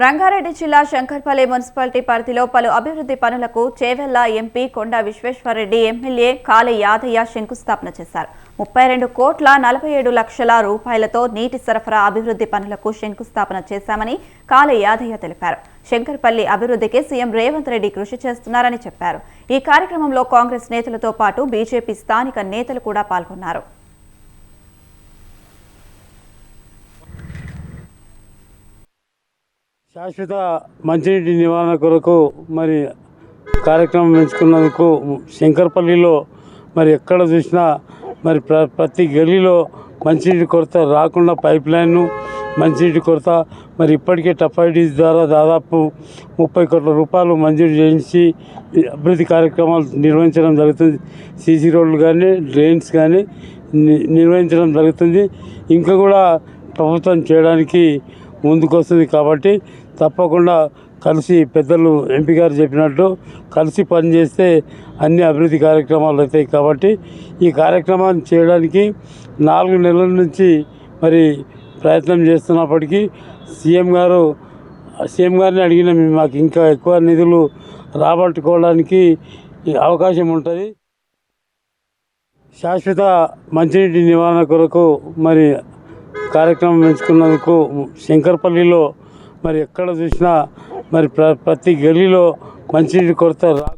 రంగారెడ్డి జిల్లా శంకర్పల్లి మున్సిపాలిటీ పరిధిలో పలు అభివృద్ధి పనులకు చేవెళ్ళ ఎంపీ కొండా విశ్వేశ్వరరెడ్డి ఎమ్మెల్యే కాళీ యాదయ్య శంకుస్థాపన చేశారు. ముప్పై రెండు కోట్ల నలభై ఏడు లక్షల రూపాయలతో నీటి సరఫరా అభివృద్ధి పనులకు శంకుస్థాపన చేశామని కాళీ యాదయ్య తెలిపారు. శంకర్పల్లి అభివృద్ధికి సీఎం రేవంత్ రెడ్డి కృషి చేస్తున్నారని చెప్పారు. ఈ కార్యక్రమంలో కాంగ్రెస్ నేతలతో పాటు బీజేపీ స్థానిక నేతలు కూడా పాల్గొన్నారు. శాశ్వత మంచినీటి నివారణ కొరకు మరి కార్యక్రమం ఎంచుకున్నందుకు శంకర్పల్లిలో మరి ఎక్కడ చూసినా మరి ప్ర ప్రతి గల్లీలో మంచినీటి కొరత రాకుండా పైప్ లైన్ను మంచినీటి కొరత మరి ఇప్పటికే టఫైడీస్ ద్వారా దాదాపు ముప్పై కోట్ల రూపాయలు మంజూరు చేయించి అభివృద్ధి కార్యక్రమాలు నిర్వహించడం జరుగుతుంది. సీసీ రోడ్లు కానీ డ్రైన్స్ కానీ నిర్వహించడం జరుగుతుంది. ఇంకా కూడా ప్రభుత్వం చేయడానికి ముందుకొస్తుంది కాబట్టి తప్పకుండా కలిసి పెద్దలు ఎంపీ గారు చెప్పినట్టు కలిసి పనిచేస్తే అన్ని అభివృద్ధి కార్యక్రమాలు అవుతాయి కాబట్టి ఈ కార్యక్రమాన్ని చేయడానికి నాలుగు నెలల నుంచి మరి ప్రయత్నం చేస్తున్నప్పటికీ సీఎం గారు సీఎం గారిని అడిగిన మాకు ఇంకా ఎక్కువ నిధులు రాబట్టుకోవడానికి అవకాశం ఉంటుంది. శాశ్వత మంచినీటి నివారణ కొరకు మరి కార్యక్రమం ఎంచుకున్నందుకు శంకర్పల్లిలో మరి ఎక్కడ చూసినా మరి ప్ర ప్రతి గల్లీలో మంచినీటి కొరత రా